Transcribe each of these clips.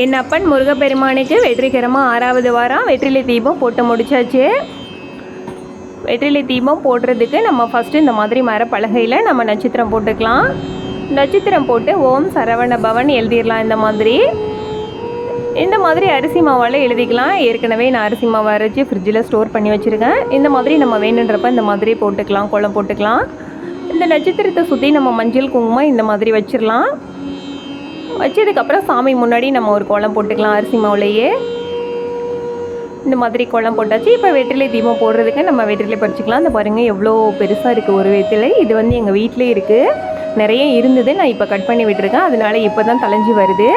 என் அப்பன் முருகப்பெருமானுக்கு வெற்றிகரமாக ஆறாவது வாரம் வெற்றிலை தீபம் போட்டு முடிச்சாச்சு. வெற்றிலை தீபம் போடுறதுக்கு நம்ம ஃபஸ்ட்டு இந்த மாதிரி மரப்பலகையில் நம்ம நட்சத்திரம் போட்டுக்கலாம். நட்சத்திரம் போட்டு ஓம் சரவண பவன் எழுதிடலாம் இந்த மாதிரி. இந்த மாதிரி அரிசி மாவால் எழுதிக்கலாம். ஏற்கனவே நான் அரிசி மாவை அரைச்சி ஃப்ரிட்ஜில் ஸ்டோர் பண்ணி வச்சுருக்கேன். இந்த மாதிரி நம்ம வேணுன்றப்ப இந்த மாதிரி போட்டுக்கலாம் குளம் போட்டுக்கலாம். இந்த நட்சத்திரத்தை சுற்றி நம்ம மஞ்சள் குங்குமம் இந்த மாதிரி வச்சிடலாம் வச்சதுக்கப்புறம் சாமி முன்னாடி நம்ம ஒரு கோலம் போட்டுக்கலாம் அரிசி மாவுலேயே. இந்த மாதிரி குளம் போட்டாச்சு. இப்போ வெற்றிலை தீபம் போடுறதுக்கு நம்ம வெற்றிலை பறிச்சிக்கலாம். அந்த பாருங்கள் எவ்வளோ பெருசாக இருக்குது ஒரு வெற்றிலை. இது வந்து எங்கள் வீட்டிலே இருக்குது நிறைய இருந்தது. நான் இப்போ கட் பண்ணி விட்டுருக்கேன். அதனால இப்போ தான் தலைஞ்சி வருது.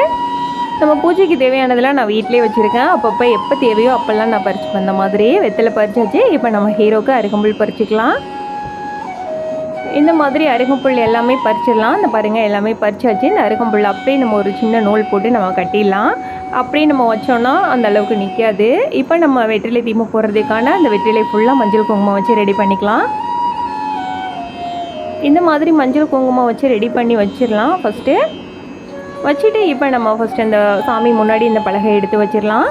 நம்ம பூஜைக்கு தேவையானதெல்லாம் நான் வீட்டிலே வச்சுருக்கேன். அப்பப்போ எப்போ தேவையோ அப்போல்லாம் நான் பறிச்சுப்பேன். அந்த மாதிரி வெத்தலை பறிச்சாச்சு. இப்போ நம்ம ஹீரோக்கு அருகம்புல் பறிச்சுக்கலாம். இந்த மாதிரி அருகம்புல் எல்லாமே பறிச்சிடலாம். இந்த பாருங்கள் எல்லாமே பறிச்சாச்சு. இந்த அருகம்புல் அப்படியே நம்ம ஒரு சின்ன நூல் போட்டு நம்ம கட்டிடலாம். அப்படியே நம்ம வச்சோன்னா அந்த அளவுக்கு நிற்காது இப்போ நம்ம வெற்றிலை தீபம் போடுறதுக்கான அந்த வெற்றிலை ஃபுல்லாக மஞ்சள் குங்குமம் வச்சு ரெடி பண்ணிக்கலாம். இந்த மாதிரி மஞ்சள் குங்குமம் வச்சு ரெடி பண்ணி வச்சிடலாம் ஃபஸ்ட்டு வச்சுட்டு இப்போ நம்ம ஃபஸ்ட்டு அந்த சாமி முன்னாடி இந்த பலகை எடுத்து வச்சிடலாம்.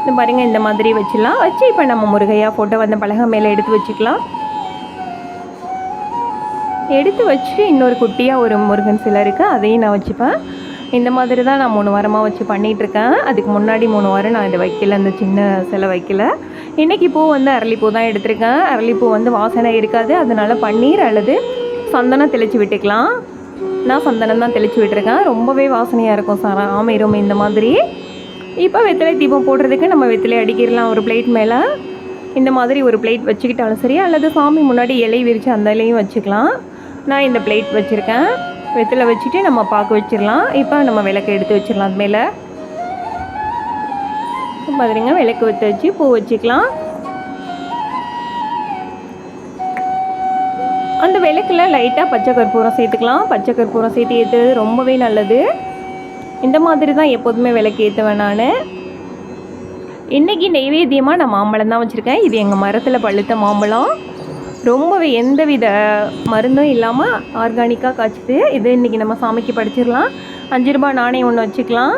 இந்த பாருங்க இந்த மாதிரி வச்சிடலாம். வச்சு இப்போ நம்ம முருகையாக ஃபோட்டோ அந்த பலகை மேலே எடுத்து வச்சுக்கலாம். எடுத்து வச்சு இன்னொரு குட்டியாக ஒரு முருகன் சிலை இருக்குது அதையும் நான் வச்சுப்பேன். இந்த மாதிரி தான் நான் மூணு வாரமாக வச்சு பண்ணிகிட்ருக்கேன் அதுக்கு முன்னாடி மூணு வாரம் நான் இதை வைக்கல அந்த சின்ன சிலை வைக்கல. இன்றைக்கி பூ வந்து அரளிப்பூ தான் எடுத்திருக்கேன். அரளிப்பூ வந்து வாசனை இருக்காது. அதனால் பன்னீர் அல்லது சந்தனம் தெளித்து விட்டுக்கலாம். நான் சந்தனம் தான் தெளித்து விட்டுருக்கேன். ரொம்பவே வாசனையாக இருக்கும். சாரா ஆமைரும் இந்த மாதிரி. இப்போ வெத்தலை தீபம் போடுறதுக்கு நம்ம வெத்தலை அடிக்கிடலாம் ஒரு பிளேட் மேலே. இந்த மாதிரி ஒரு பிளேட் வச்சுக்கிட்டாலும் சரி அல்லது சாமி முன்னாடி இலை விரித்து அந்த இலையும் வச்சுக்கலாம். நான் இந்த பிளேட் வச்சுருக்கேன். வெத்தலை வச்சுட்டு நம்ம பார்க்க வச்சிடலாம் இப்போ நம்ம விளக்கு எடுத்து வச்சிடலாம் அது மேலே பார்த்துருங்க விளக்கு வச்சு வச்சு பூ வச்சுக்கலாம். அந்த விளக்கில் லைட்டாக பச்சை கற்பூரம் சேர்த்துக்கலாம். பச்சை கற்பூரம் சேர்த்து ஏற்றுறது ரொம்பவே நல்லது. இந்த மாதிரி தான் எப்போதுமே விளக்கு ஏற்றுவேன் நான். இன்றைக்கி நெய்வேத்தியமாக நான் மாம்பழம் தான் வச்சுருக்கேன். இது எங்கள் மரத்தில் பழுத்த மாம்பழம். ரொம்பவே எந்தவித மருந்தும் இல்லாமல் ஆர்கானிக்காக காய்ச்சிது இது இன்றைக்கி நம்ம சாமிக்கு படிச்சிடலாம். அஞ்சு ரூபாய் நாணயம் ஒன்று வச்சுக்கலாம்.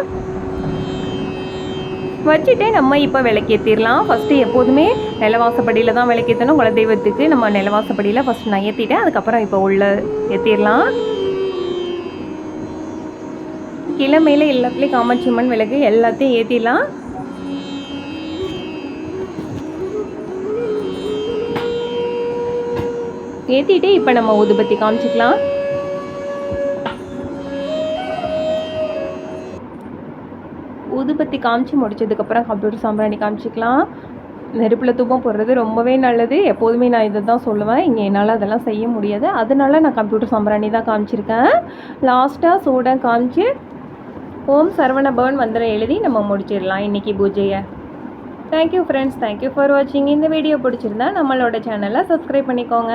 வச்சுட்டு நம்ம இப்போ விளக்கேற்றிடலாம் ஃபஸ்ட்டு எப்போதுமே நிலவாசப்படியில் தான் விளக்கேற்றணும் குலதெய்வத்துக்கு நம்ம நிலவாசப்படியில் ஃபஸ்ட்டு நான் ஏற்றிட்டேன் அதுக்கப்புறம் இப்போ உள்ள ஏற்றிடலாம் கீழே எல்லாத்துலேயும் காமாட்சி அம்மன் விளக்கு எல்லாத்தையும் ஏற்றிடலாம் ஏற்றிட்டு இப்போ நம்ம ஊதுபத்தி காமிச்சிக்கலாம். ஊதுபத்தி காமிச்சு முடிச்சதுக்கப்புறம் கம்ப்யூட்டர் சாம்பிராணி காமிச்சிக்கலாம். நெருப்பில் தூக்கம் போடுறது ரொம்பவே நல்லது. எப்போதுமே நான் இதை தான் சொல்லுவேன். இங்கே என்னால் அதெல்லாம் செய்ய முடியாது. அதனால நான் கம்ப்யூட்டர் சாம்பிராணி தான் காமிச்சிருக்கேன். லாஸ்ட்டாக சூடாக காமிச்சு ஓம் சரவண பவன் மந்திரம் எழுதி நம்ம முடிச்சிடலாம் இன்றைக்கி பூஜையை. தேங்க்யூ ஃப்ரெண்ட்ஸ் தேங்க்யூ ஃபார் வாட்சிங் இந்த வீடியோ பிடிச்சிருந்தா நம்மளோட சேனலை சப்ஸ்கிரைப் பண்ணிக்கோங்க.